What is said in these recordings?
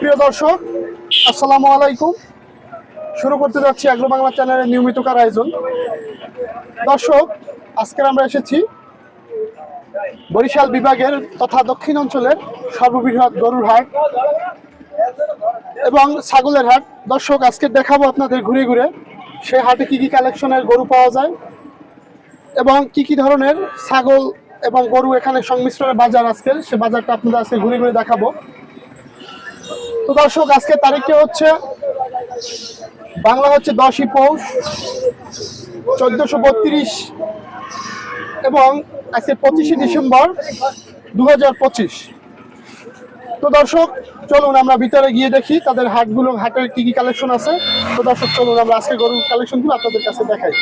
প্রিয় দর্শক, আসসালামু আলাইকুম। শুরু করতে যাচ্ছি আগ্রো বাংলা চ্যানেলের নিয়মিতকার আয়োজন। দর্শক, আজকের আমরা এসেছি বরিশাল বিভাগের তথা দক্ষিণ অঞ্চলের সর্ববৃহৎ গরুর হাট এবং ছাগলের হাট। দর্শক, আজকে দেখাবো আপনাদের ঘুরে ঘুরে সে হাটে কি কি কালেকশনের গরু পাওয়া যায় এবং কি কি ধরনের ছাগল এবং গরু এখানে সংমিশ্রণের বাজার আজকের। সে বাজারটা আপনাদের আজকে ঘুরে ঘুরে দেখাবো। তো দর্শক আজকে তারিখটা হচ্ছে বাংলা হচ্ছে দশই পৌষ, চোদ্দশো বত্রিশ এবং আজকে পঁচিশে ডিসেম্বর দু হাজার পঁচিশ। তো দর্শক, চলুন আমরা ভিতরে গিয়ে দেখি তাদের হাটগুলো, হাটের কি কি কালেকশন আছে। তো দর্শক, চলুন আমরা আজকে গরুর কালেকশনগুলো আপনাদের কাছে দেখাই।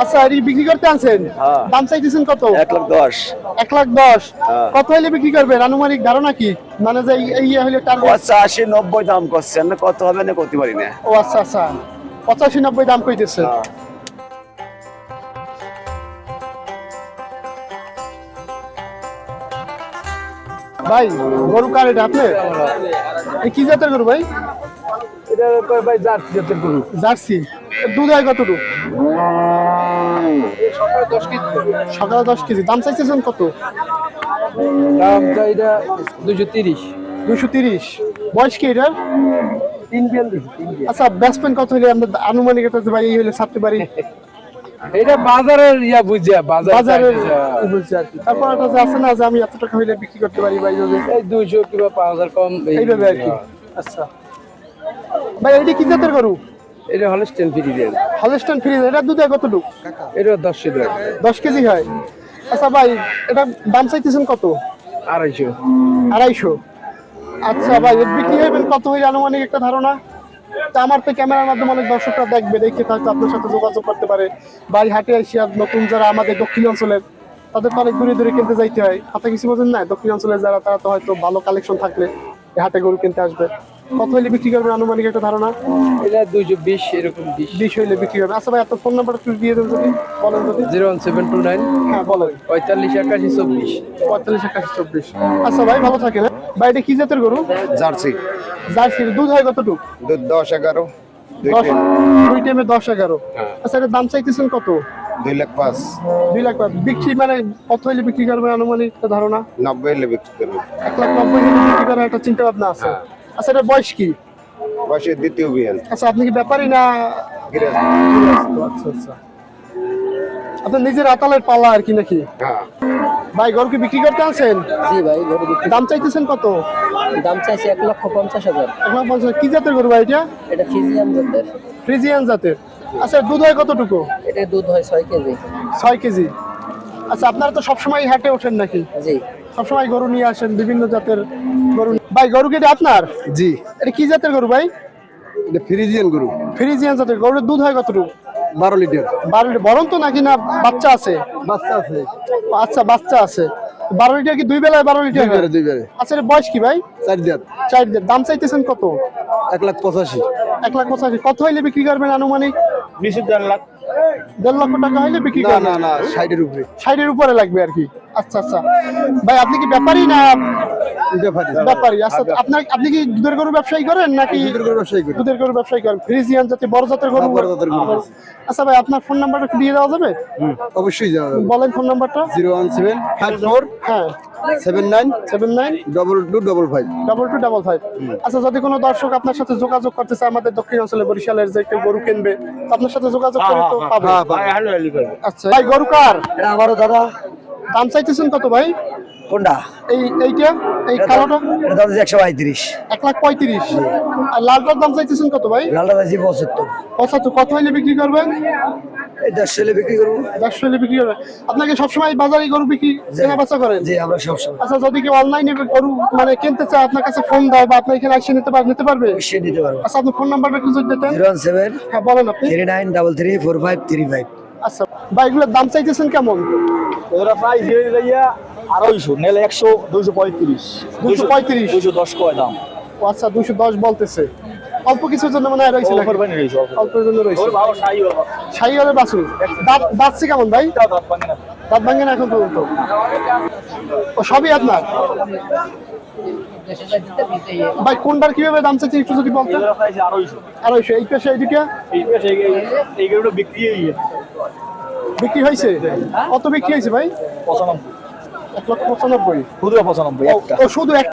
আচ্ছা এই বিক্রি করতে আনছেন হ্যাঁ। দাম চাইতেছেন কত? এক লাখ দশ। এক লাখ দশ। হ্যাঁ। কত হইলে বিক্রি করবেন? আনুমানিক ধারণা কি? মানে যে এই- এই ইয়ে হইলে টার্গেট নব্বই দাম করছেন কত হবে না করতে পারি না। ও আচ্ছা আচ্ছা। পঁচাশি নব্বই দাম কইতেছে। ভাই গরু কার এটা আপনি কি জাতের গরু ভাই? এটা ভাই জার্সি জাতের গরু। জার্সি। দুধ হয় কতটুকু? সকালে দশ কেজি। দাম চাইতেছেন কত? দাম এটা দুশো তিরিশ। দুশো তিরিশ। বয়স কি বিয়াল। আচ্ছা ব্যাটসম্যান কত হলে আমরা আনুমানিক একটা হলে ছাড়তে পারি। এটা বাজারের ইয়া বুঝছে বাজার বাজারের বলছি আর কি। তারপর একটা যে আছে না যে আমি এত টাকা হইলে বিক্রি করতে পারি ভাই এই দুইশো কিংবা পাঁচ হাজার কম এইভাবে আর কি। আচ্ছা। ভাই এইটা কি জাতের গরু? এটা হলে স্টেন ফ্রি দেন হলস্টাইন ফ্রিজ এটা দুধ কতটুকু? এটা দশশো টাকা দশ কেজি হয়। আচ্ছা ভাই এটা দাম চাইতেছেন কত? আড়াইশো। আড়াইশো। আচ্ছা ভাই এর বিক্রি হইবেন কত হইলে আনুমানিক একটা ধারণা? তা আমার তো ক্যামেরার মাধ্যমে অনেক দর্শকরা দেখবে দেখে হয়তো আপনার সাথে যোগাযোগ করতে পারে। বাড়ি হাটে এসে নতুন যারা আমাদের দক্ষিণ অঞ্চলের তাদের তো অনেক দূরে দূরে কিনতে যাইতে হয়। হাতে কিছু বোঝেন না? দক্ষিণ অঞ্চলের যারা তারা তো হয়তো ভালো কালেকশন থাকলে হাটে গরু কিনতে আসবে। কত হইলে বিক্রি করবেন? আনুমানিক একটা ধারণা? এটা দুইশো বিশ এরকম বিশ। বিক্রি করবেন আচ্ছা ভাই আপনার ফোন নাম্বার একটু দিয়ে দেন যদি বলেন যদি। Zero one seven two nine. হ্যাঁ বলেন। পঁয়তাল্লিশ একাশি চব্বিশ। পঁয়তাল্লিশ একাশি চব্বিশ। আচ্ছা ভাই ভালো থাকেন হ্যাঁ? ভাই এটা কি জাতের গরু? জার্সি। জার্সির দুধ হয় কতটুকু? দুধ দশ এগারো। দুই দশ তিন, দুই টাইমে দশ এগারো। আচ্ছা এটার দাম চাইতেছেন কত? দুই লাখ পাঁচ। দুই লাখ টাকা। বিক্রি মানে কত হইলে বিক্রি করবেন? আনুমানিক একটা ধারণা? নব্বই হলে বিক্রি করবে এক লাখ নব্বই হইলে বিক্রি করার একটা চিন্তা ভাবনা আছে। আচ্ছা এটা বয়স কি? বয়সের দ্বিতীয় বিয়ান আচ্ছা আপনি কি ব্যাপারই না আচ্ছা আচ্ছা। আপনার নিজের আতালের পালা আর কি নাকি? হ্যাঁ। ভাই গরু কি বিক্রি করতে আছেন জি ভাই গরু দাম চাইতেছেন কত? দাম চাইছে এক লক্ষ পঞ্চাশ হাজার। এক লাখ পঞ্চাশ কি জাতের গরু ভাই এটা? এটা ফিজিয়ান জাতের। ফ্রিজিয়ান জাতের। আচ্ছা দুধ হয় কতটুকু? এটা দুধ হয় ছয় কেজি। ছয় কেজি। আচ্ছা আপনারা তো সবসময় হাটে ওঠেন নাকি? জি। সবসময় গরু নিয়ে আসেন বিভিন্ন জাতের ভাই গরু কি এটা আপনার? জি। এটা কি জাতের গরু ভাই? এটা ফ্রিজিয়ান গরু। ফ্রিজিয়ান জাতের গরুর দুধ হয় কতটুকু? বারো লিটার। বারো লিটার। বরং তো নাকি না বাচ্চা আছে? বাচ্চা আছে। আচ্ছা বাচ্চা আছে। বারো লিটার কি দুই বেলায় বারো লিটার? দুই বারে আচ্ছা এটা বয়স কি ভাই? চার দিন চার লিটার। দাম চাইতেছেন কত? এক লাখ পঁচাশি। এক লাখ পঁচাশি। কত হইলে বিক্রি করবেন আনুমানিক? দেড় লাখ। দেড় লক্ষ টাকা হইলে বিক্রি না না না ষাটের উপরে। ষাটের উপরে লাগবে আর কি। আচ্ছা আচ্ছা। ভাই আপনি কি ব্যাপারী না ব্যাপারী। ব্যাপারী। আচ্ছা আপনার আপনি কি দুধের গরু ব্যবসায়ী করেন নাকি দুধের গরু ব্যবসায়ী। দুধের গরু ব্যবসায়ী করেন? ফ্রিজিয়ান বড় জাতের গরু হ্যাঁ, বড় জাতের গরু। আচ্ছা ভাই আপনার ফোন নাম্বারটা দিয়ে দেওয়া যাবে? অবশ্যই যাবে। বলেন ফোন নাম্বারটা। Zero one seven five four হ্যাঁ। Seven nine seven nine double two double five. Double two double five. আচ্ছা যদি কোনো দর্শক আপনার সাথে যোগাযোগ করতে চায় আমাদের দক্ষিণ অঞ্চলে বরিশালের যে কেউ গরু কিনবে আপনার সাথে যোগাযোগ করে তো পাবে। আচ্ছা ভাই গরু কার? আমারও দাদা। দাম চাইতেছেন কত ভাই? কোনটা? এই এইটা? এই কালোটা? এটা দাম একশো পঁয়ত্রিশ। এক লাখ পঁয়ত্রিশ। আর লালটার দাম চাইতেছেন কত ভাই? লালটা চাইছি পঁচাত্তর। পঁচাত্তর। কত হইলে বিক্রি করবেন? সেলে বিক্রি করব। দেড়শো হইলে বিক্রি করবেন। আপনাকে সবসময় বাজারে গরু বিক্রি কেনা বেচা করেন? জি আমরা সবসময়। আচ্ছা যদি কেউ অনলাইনে গরু মানে কিনতে চায় আপনার কাছে ফোন দেয় বা আপনি এখানে এসে নিতে পার নিতে পারবে? সে দিতে পারব। আচ্ছা আপনার ফোন নাম্বারটা একটু যদি দিতেন। জিরো ওয়ান সেভেন হ্যাঁ বলেন আপনি। Three nine double three four five three five. আচ্ছা বাইকগুলোর দাম চাইতেছেন কেমন? ওরা প্রায় ধীরে ধীরে আড়াইশো নেলে একশো দুশো পঁয়ত্রিশ। দুশো পঁয়ত্রিশ? দুশো দশ কয় দাম। ও আচ্ছা দুশো দশ বলতেছে। অল্প কিছুর জন্য মানে রয়েছে অল্পের জন্য রয়েছে। সাই হলে বাসু দাঁত দাঁতছে কেমন ভাই? দাঁত ভাঙে না। এখন পর্যন্ত? ও সবই আপনার? ভাই কোনটার কীভাবে দাম চাইছে একটু যদি বলতেন? আড়াইশো। আড়াইশো এই পেশা এইদিকে এই পেশা এই বিক্রি বিক্রি হয়েছে? কত বিক্রি হয়েছে ভাই? পঁচানব্বই। এক লক্ষ পঁচানব্বই। শুধু পঁচানব্বই শুধু এক